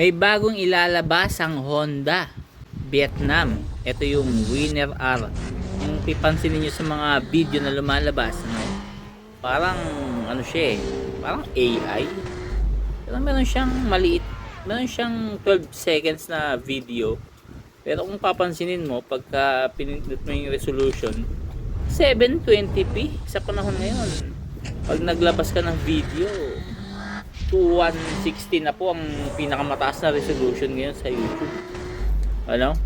May bagong ilalabas ang Honda Vietnam. Ito yung Winner R. Kung pipansin niyo sa mga video na lumalabas, ano, parang ano siya eh, parang AI. Pero meron siyang maliit, meron siyang 12 seconds na video. Pero kung papansinin mo, pagka pinindot mo yung resolution, 720p sa panahon ngayon. Pag naglabas ka ng video, 2160 na po ang pinakamataas na resolution ngayon sa YouTube. Ano?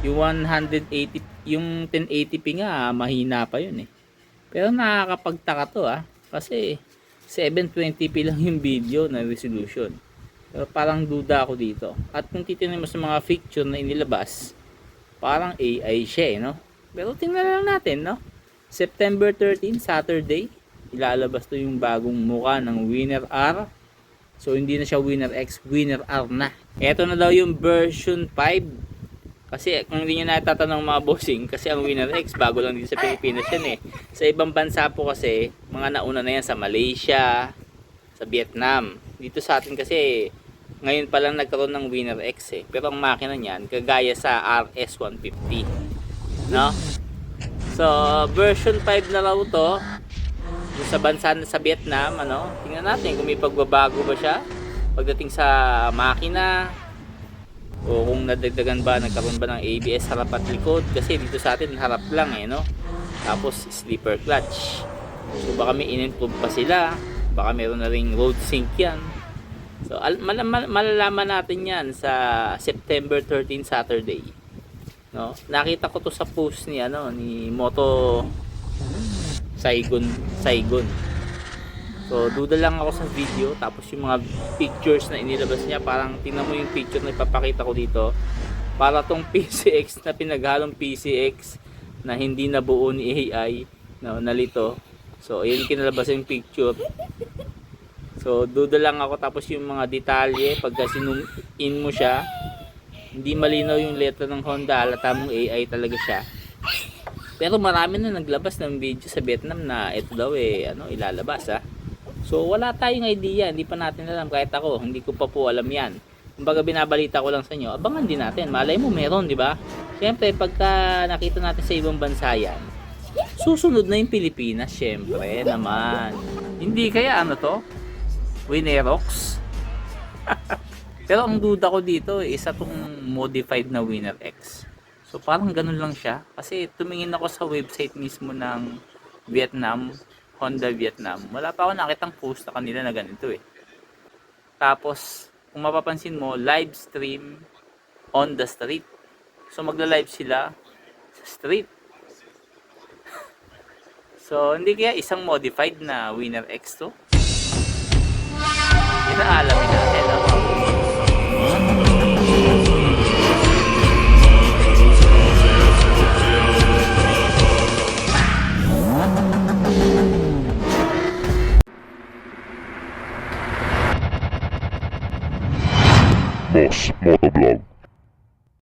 Yung 180 yung 1080p nga mahina pa yun eh. Pero nakakapagtaka to ah kasi 720p lang yung video na resolution. Pero parang duda ako dito. At kung titingnan mo sa mga picture na inilabas, parang AI siya eh, no? Pero tingnan lang natin, no? September 13, Saturday, ilalabas to yung bagong muka ng Winner R So hindi na siya Winner X, Winner R na. Ito na daw yung version 5. Kasi kung hindi nyo natatanong mga bossing, kasi ang Winner X bago lang dito sa Pilipinas yan eh. Sa ibang bansa po kasi, mga nauna na yan sa Malaysia, sa Vietnam. Dito sa atin kasi, ngayon pa lang nagkaroon ng Winner X eh. Pero ang makina niyan, kagaya sa RS150. No? So, version 5 na raw to sa bansa sa Vietnam, ano, tingnan natin kung may pagbabago ba siya pagdating sa makina o kung nadagdagan ba, nagkaroon ba ng ABS harap at likod kasi dito sa atin harap lang eh, no? Tapos sleeper clutch. So baka may in-improve pa sila, baka meron na ring road sync yan. So al- mal- mal- malalaman natin yan sa September 13 Saturday. No? Nakita ko to sa post ni ano ni Moto Saigon Saigon. So duda lang ako sa video tapos yung mga pictures na inilabas niya parang tingnan mo yung picture na ipapakita ko dito. Para tong PCX na pinaghalong PCX na hindi nabuo ni AI no, nalito. So ayun kinalabas yung picture. So duda lang ako tapos yung mga detalye pagka sinum in mo siya hindi malinaw yung letra ng Honda alata mong AI talaga siya pero marami na naglabas ng video sa Vietnam na ito daw eh ano ilalabas ah. So wala tayong idea, hindi pa natin alam kahit ako, hindi ko pa po alam 'yan. Kumbaga binabalita ko lang sa inyo, abangan din natin. Malay mo meron, di ba? Siyempre pagka nakita natin sa ibang bansa yan, susunod na yung Pilipinas, syempre naman. Hindi kaya ano to? Winerox? Pero ang duda ko dito, isa tong modified na Winner X. So parang ganun lang siya. Kasi tumingin ako sa website mismo ng Vietnam, Honda Vietnam. Wala pa ako nakitang post na kanila na ganito eh. Tapos, kung mapapansin mo, live stream on the street. So magla-live sila sa street. so, hindi kaya isang modified na Winner X to? Inaalamin Voz Motoblog.